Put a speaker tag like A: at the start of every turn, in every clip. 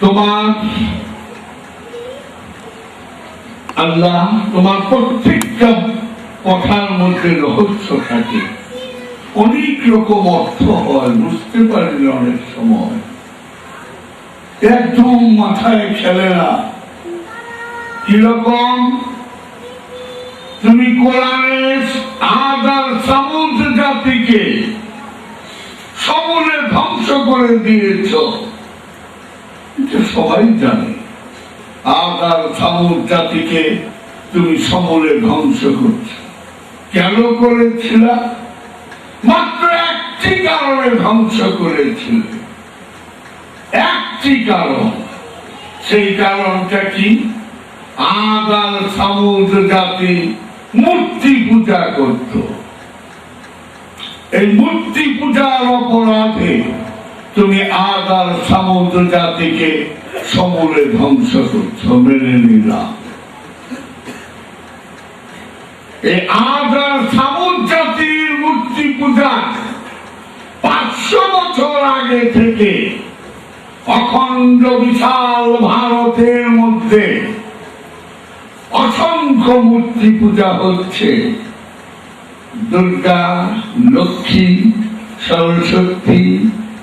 A: তোমার আল্লাহ তোমার প্রত্যেকটা কথার মধ্যে রহস্য থাকে অনেক রকম অর্থ হয়, বুঝতে পারি অনেক সময়। একদম মাথায় খেলে না। কীরকম? তুমি কোরআনের আদ আর সামুদ জাতিকে ধ্বংস করে দিয়েছ। সবাই জানে আদ আর সামুদ জাতিকে তুমি সমূলে ধ্বংস করছ। কেন করেছিল? মাত্র একটি কারণে ধ্বংস করেছিল। একটি কারণ, সেই কারণটা কি? আদাল সামুদ জাতি মূর্তি পূজা করত। এই মূর্তি পূজার অপরাধে তুমি আদ আর সামুদ জাতিকে সমূলে ধ্বংস করছ, মেনে নিলাম এই আদ আর সামুদ জাতির মূর্তি পূজা পাঁচশো বছর আগে থেকে অখণ্ড বিশাল ভারতের মধ্যে অসংখ্য মূর্তি পূজা হচ্ছে। দুর্গা, লক্ষ্মী, সরস্বতী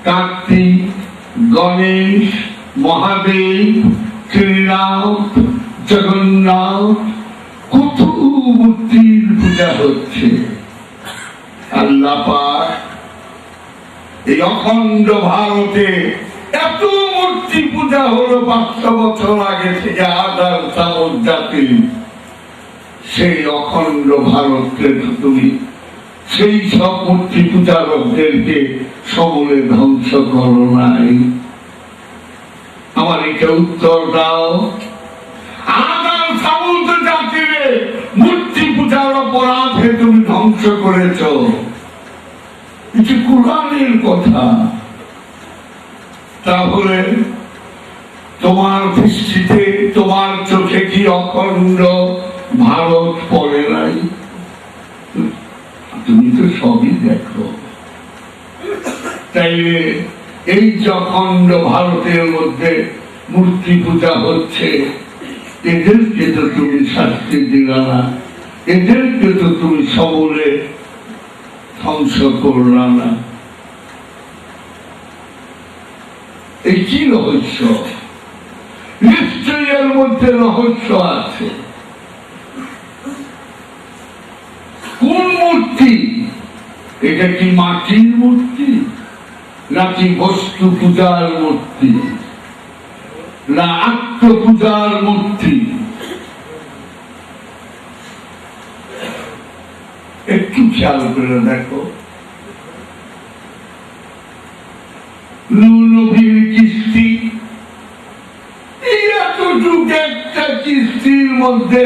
A: কার্তিক গণেশ, মহাদেব শ্রীনাথ জগন্নাথ কত মূর্তির পূজা হচ্ছে। আল্লাহ পাক এই অখণ্ড ভারতে এত মূর্তি পূজা হলো পাঁচশো বছর আগে থেকে আদার চামচ জাতি সেই অখণ্ড ভারতকে তুমি সেই সব মূর্তি পূজারকদেরকে সমূলে ধ্বংস করো নাই। আমার এটা উত্তর দাও। মূর্তি পূজার অপরাধে তুমি ধ্বংস করেছ। এটি কোরআনের কথা। তাহলে তোমার দৃষ্টিতে, তোমার চোখে কি অখণ্ড ভারত পড়ে? তো সবই দেখো। তাইলে এই যে ভারতের মধ্যে মূর্তি পূজা হচ্ছে, এদেরকে তো তুমি শাস্তি দিলা না। এদেরকে তো তুমি সবলে ধ্বংস করলা না। এই কি রহস্য? নিশ্চয়ই এর মধ্যে রহস্য আছে। কোন মূর্তি এটা কি মাটির মূর্তি? নাকি বস্তু পূজার মূর্তি? না আত্মপূজার মূর্তি? একটু খেয়াল করে দেখো। নবীর কিস্তি। এতটুক একটা কিস্তির মধ্যে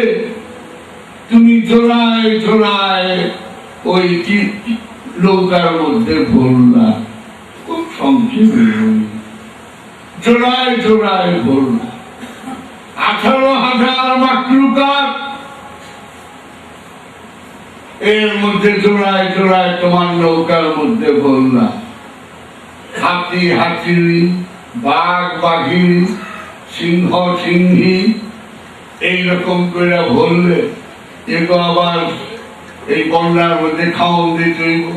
A: তুমি জোড়ায় জোড়ায় ওই কি নৌকার মধ্যে ভরলা। খুব সংক্ষেপে। জোড়ায় জোড়ায় ভরলা। আঠারো হাজার মাকলুকার এর মধ্যে জোড়ায় জোড়ায় তোমার নৌকার মধ্যে ভরলা। হাতি হাতি বাঘ বাঘিনী সিংহ, সিংহী, এইরকম করে ভরলে। এগো আবার এই বন্যার মধ্যে খাওয়ন দিতে হইব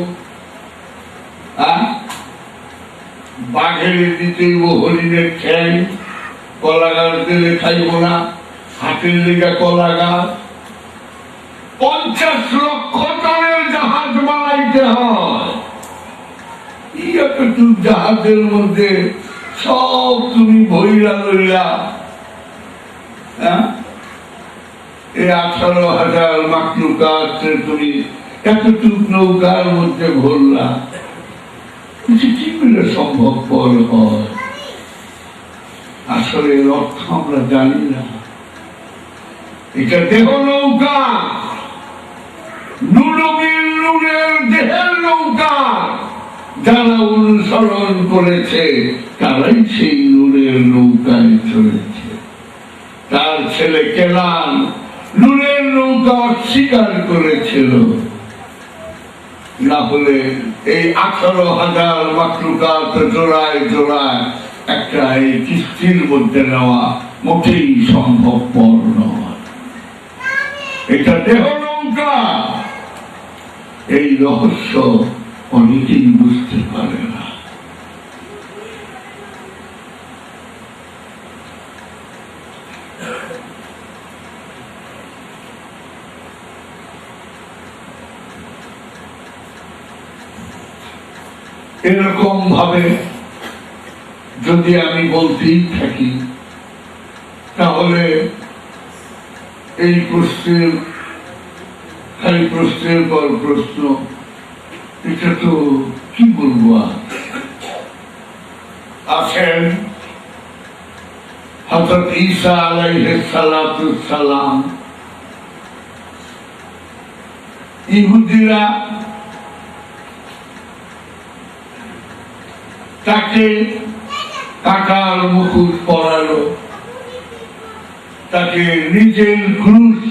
A: বাঘের দিতে হইব হরিণের খ্যাং কলা গাছ খাইব না, হাতের লেগা কলা গাছ পঞ্চাশ লক্ষ টনের জাহাজ বানাইতে হয়। জাহাজের মধ্যে সব তুমি ভৈরা লইলা হ্যাঁ? এই আঠারো হাজার মাকলুকা তুমি এতটুক নৌকার মধ্যে ভরলা কি করে সম্ভবপর হয়। আসলে অর্থ আমরা জানি না। এটা দেহ নৌকা। নুরবির নুরের দেহের নৌকা। যারা অনুসরণ করেছে, তারাই সেই নূরের নৌকায় চলেছে। তার ছেলে কেলান নৌকা অস্বীকার করেছিল। না হলে এই আঠারো হাজার মাকলুকাত জোড়ায় জোড়ায় একটা এই কিস্তির মধ্যে নেওয়া মোটেই সম্ভবপর নয়। এটা দেহ এই রহস্য অনেকেই বুঝতে পারে না। এরকম ভাবে যদি আমি বলতেই থাকি, তাহলে এই প্রশ্নের খালি প্রশ্নের পর প্রশ্ন, এটা তো কি বলব? আছেন ঈসা আলাইহিস সালাতু সালাম, ইহুদিরা তাকে কাকার মুকুট পরালো। তাকে নিজের ক্রুশ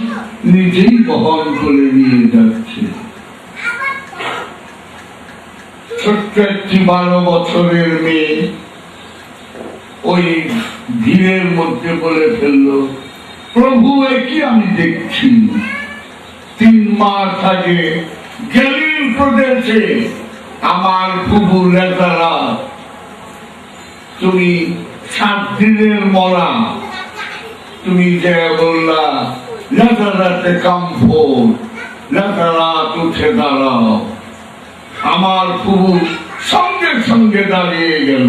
A: নিজেই বহন করে নিয়ে যাচ্ছে। ছোট্ট একটি বারো বছরের মেয়ে ওই ভিড়ের মধ্যে বলে ফেলল, প্রভু কি আমি দেখছি? তিন মাস আগে গেলিল প্রদেশে আমার প্রভু লেজারা তুমি সাত দিনের মরা। তুমি যে বললা, রাতারাতে কাম্পো রাতারাত উঠে দাঁড়াও। আমার পুরুষ সঙ্গে সঙ্গে দাঁড়িয়ে গেল।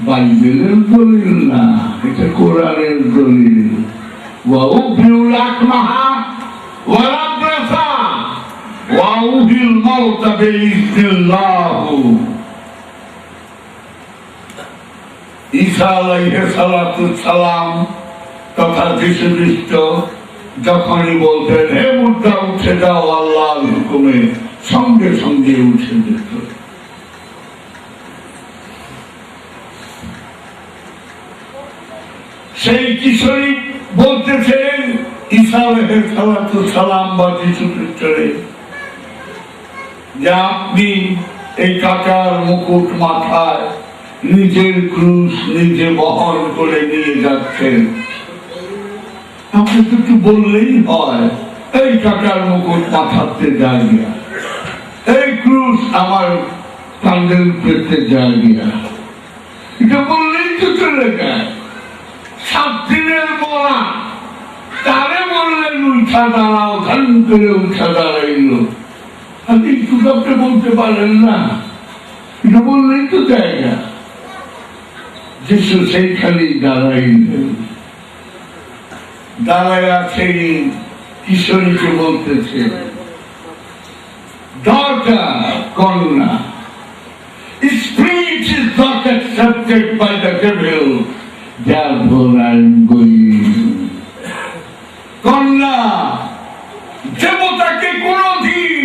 A: বাইবেলের দলিল না, এটা কোরআনের দলিল। ওয়াও সালাতু সালাম, তথা যীশু খ্রিস্ট যখনই বলতেন, হে মুদ্রা, উঠে যাও, আল্লাহর হুকুমে সঙ্গে সঙ্গে উঠে যেত। সেই কিশোরী বলতেছেন ঈসা আলাইহিস সালাতু সালাম বা যীশু খ্রিস্টরে যে আপনি এই কাকার মুকুট মাথায় নিজের ক্রুশ নিজে বহন করে নিয়ে যাচ্ছেন। আপনি তো বললেই হয়, এই কাকার মুকুট মাথাতে জায়গা এই ক্রুশ আমার কান্দের পেতে জায়গা এটা বললেই তো চলে যায়। সাত দিনের মরা তারে বললেন, উঠা দাঁড়াও ধান করে উঠা দাঁড়াইলো। আপনি একটু বলতে পারেন না। এটা বললেই তো জায়গা যিশু সেইখানেই দাঁড়াইলেন দাঁড়ায় আছে কিশোরীকে বলতেছে দরকার কন্যা Speech is not accepted by the devil, therefore I am going. কন্যা দেবতাকে কোনদিন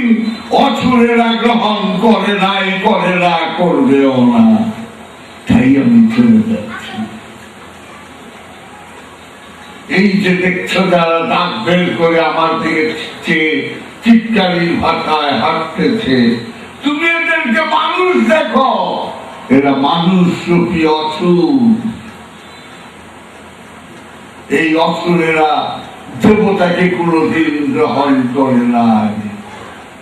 A: অসুরেরা গ্রহণ করে নাই করে না করবেও না। তাই আমি এই যে দেখছ যারা দাঁত বের করে আমার দিকে চেয়ে ভাষায় হাঁটতেছে, তুমি এদেরকে মানুষ দেখো। এরা মানুষ রূপী অসুর। এই অসুরেরা দেবতাকে কোনোদিন গ্রহণ করে নাই।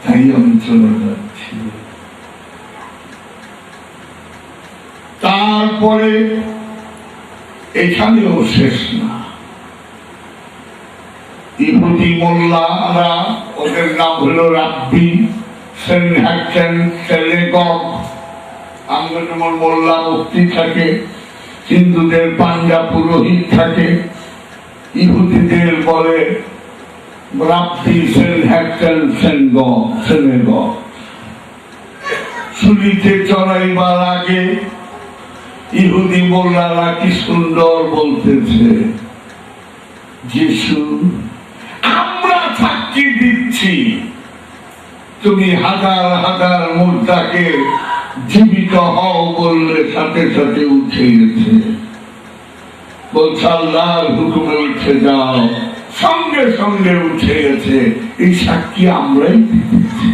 A: তাই আমি চলে যাচ্ছি। তারপরে এখানেও শেষ না। ইহুদি মোল্লারা ওদের নাম হলো রাব্বি সেন থাকে, হিন্দুদের পুরোহিত থাকে। ইহুদিদের বলে রাব্বি সেন হ্যাকছেন সেনগ সেনেগ শুলিতে চড়াইবার আগে ইহুদি মোল্লারা কি সুন্দর বলতেছে? যিশু, আমরা সাক্ষী দিচ্ছি। তুমি হাজার হাজার মুদ্রাকে জীবিত হও বললে সাথে সাথে উঠে গেছে। বলছে হুকুমে উঠে যাও। সঙ্গে সঙ্গে উঠে গেছে। এই সাক্ষী আমরাই দিতেছি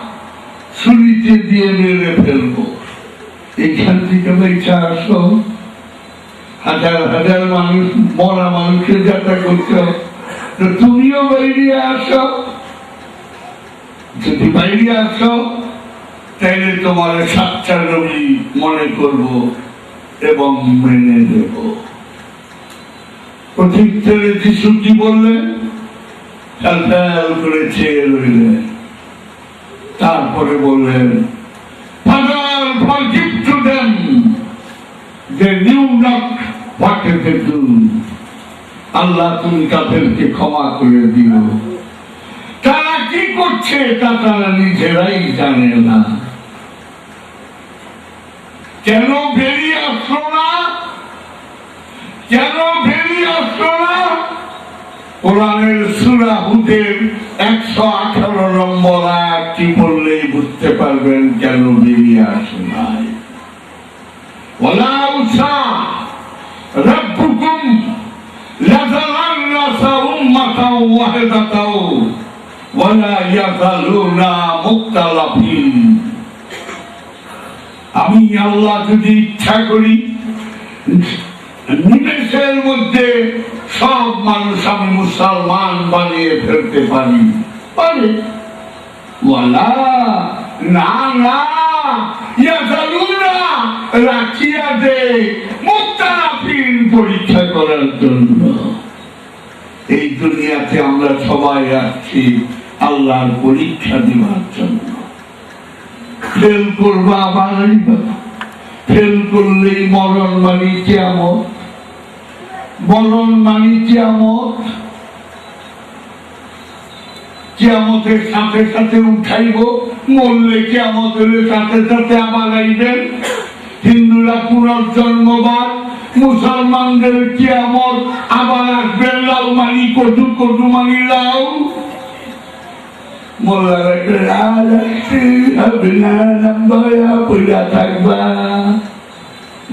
A: ছুরিতে দিয়ে মেরে ফেলব। এখান থেকে বেঁচে আসো হাজার হাজার মানুষ, মরা মানুষের যাত্রা করছ তুমিও বাইরে আসো। যদি বাইরে আসো, তাইলে তোমার সাতটা রবি মনে করব এবং মেনে দেব প্রতিত্তরে যিশু কি বললেন? ফ্যাল করে চেয়ে রইলেন। তারপরে বললেন. আল্লাহ তুমি তাদেরকে ক্ষমা করে দিও। তারা কি করছে তা তারা নিজেরাই জানে না। কেন বেরিয়ে আসলো না? কেন বেরিয়ে আসলো না? কোরআনের সুরা হুদের একশো আঠারো বুঝতে পারবেন কেন বেরিয়ে আসে নাই ওলা উষা রব্বুকুম লাজালান নাসা উম্মাতাও ওয়াহিদাতাও ওয়ালা ইয়াজালুনা মুক্তালাফিন আমি আল্লাহ যদি ইচ্ছা করি নিমেষের মধ্যে সব মানুষ আমি মুসলমান বানিয়ে ফেলতে পারি। পারে? ওয়ালা এই দুনিয়াতে আমরা সবাই আসছি আল্লাহর পরীক্ষা দেওয়ার জন্য। ফেল করবা আবার ফেল করলেই মরণ মানি কেমন মরণ মানি কেমত কেমতের সাথে সাথে উঠাইব, মরলে কেমতের সাথে সাথে আবার আইবেন। হিন্দুরা মুসলমানদের আবার আসবেন লাউ মানি কটু কটু মানি লাউ।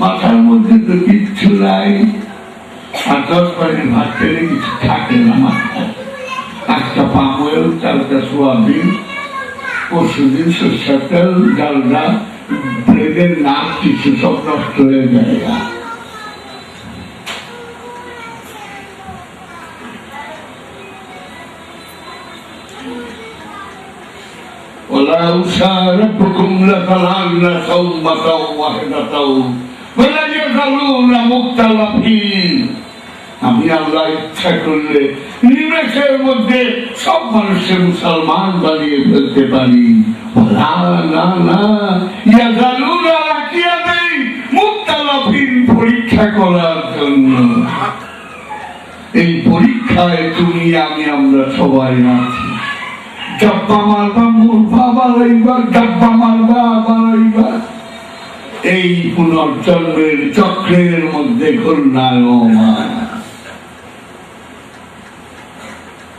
A: মাথার মধ্যে তো কিচ্ছু নাই। আর দশ বারের ভাত খেলে কিছু থাকে না মাথায়। একটা পামোয়েল চালটা সোয়াবিন পরশুদিন সরষের তেল ডালডা ব্রেডের নাম কিছু সব নষ্ট হয়ে যায় ولو شاء ربكم لجعلنا ثوبة واحدة ولا يزالون مختلفين আমি আল্লাহ ইচ্ছা করলে নিমেষের মধ্যে সব মানুষের মুসলমান বানিয়ে ফেলতে পারি। পরীক্ষা করার জন্য। এই পরীক্ষায় তুমি, আমি, আমরা সবাই আছি। ডাব্বা মারবা ডাব্বা মারবা এই পুনর্জন্মের চক্রের মধ্যে ঘূর্ণায়মান।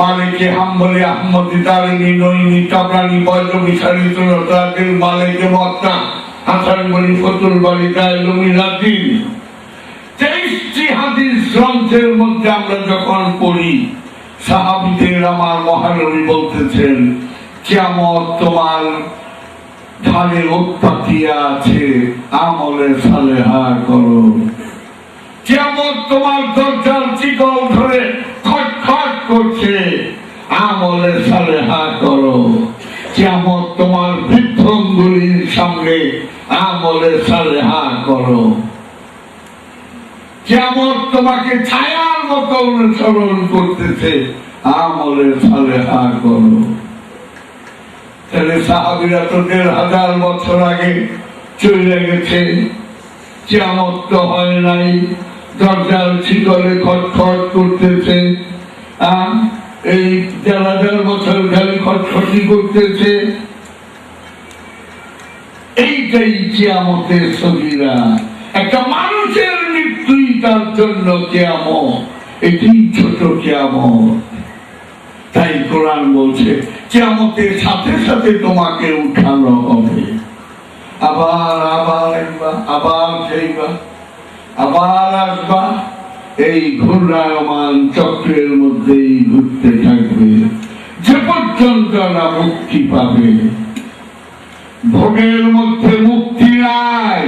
A: মালিকে হাম্বলি, আহমদি সারিত রতাদিল মালিকে হাসান বলি, ফতুল লাদিন তেইশটি হাদিস গ্রন্থের মধ্যে আমরা যখন পড়ি, সাহাবিদের আমার মহানবী বলতেছেন কেমন তোমার ধারে উৎপাতিয়া আছে, আমলে সালেহা করো। কেমন তোমার দরজার চিকল ধরে খটখট করছে। আমলে সালেহা করো কেমন তোমার বৃদ্ধগুলির সামনে আমলে সালেহা করো কেমন তোমাকে ছায়ার মতো অনুসরণ করতেছে। আমলে সালেহা করো তাহলে সাহাবিরা তো দেড় হাজার বছর আগে চলে গেছে। কেমত তো হয় নাই। দরজার শিকলে খট করতেছে। আহ, এই হাজার বছর খালি করতেছে। এইটাই কেয়ামতের একটা মানুষের মৃত্যুই তার জন্য কেয়ামত। এটি ছোট কেয়ামত। তাই কোরআন বলছে, কেয়ামতের সাথে সাথে তোমাকে উঠানো হবে। আবার আবার আবার আবার আসবা। এই ঘূর্ণায়মান চক্রের মধ্যেই ঘুরতে থাকবে। যে পর্যন্ত না মুক্তি পাবে, ভোগের মধ্যে মুক্তি নাই,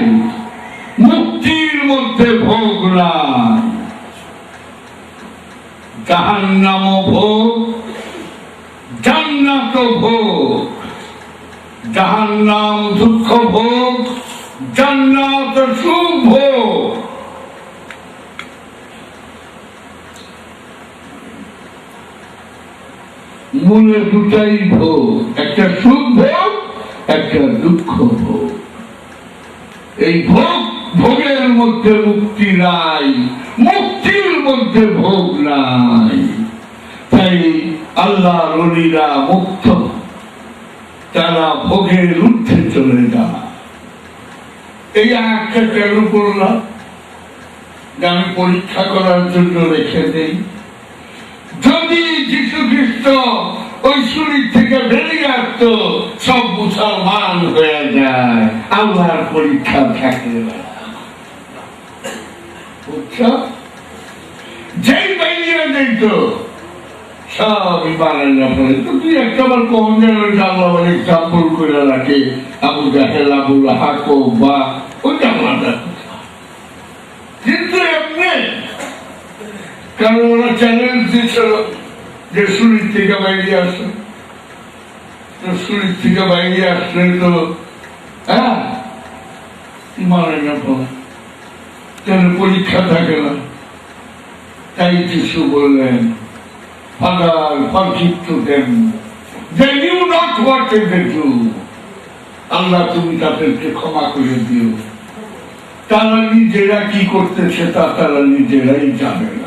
A: মুক্তির মধ্যে ভোগ নাই। জাহান্নাম ভোগ জান্নাত ভোগ, জাহান্নাম দুঃখ ভোগ, জান্নাত সুখ ভোগ। মনে দুটাই ভোগ, একটা সুখ ভোগ একটা দুঃখ ভোগ। এই ভোগ, ভোগের মধ্যে মুক্তি নাই, মুক্তির মধ্যে ভোগ নাই। তাই আল্লাহ রলিরা মুক্ত, তারা ভোগের ঊর্ধ্বে চলে যায়। এই একটা কেন করলাম যে আমি পরীক্ষা করার জন্য রেখে দেই। যদি যীশু খ্রিস্ট ওই শরীর থেকে বেরিয়ে আসতো, সব মুসলমান হয়ে যায়। আল্লাহর পরীক্ষা থাকে। না যেই তো তুই একটা বার এক্সাম্পল করে রাখে। আবু জাহেল, আবু হাকো বা ওইটা আলাদা কিন্তু এমনি কারণ ওরা চ্যালেঞ্জ যে শরীর থেকে বাইরে আসো। তো শরীর থেকে বাইরে তো হ্যাঁ? না তাহলে পরীক্ষা থাকে না। তাই কিছু বললেন। ফাদার forgive do আল্লাহ তুমি তাদেরকে ক্ষমা করে দিও। তারা নিজেরা কি করতেছে তা তারা নিজেরাই জানে না।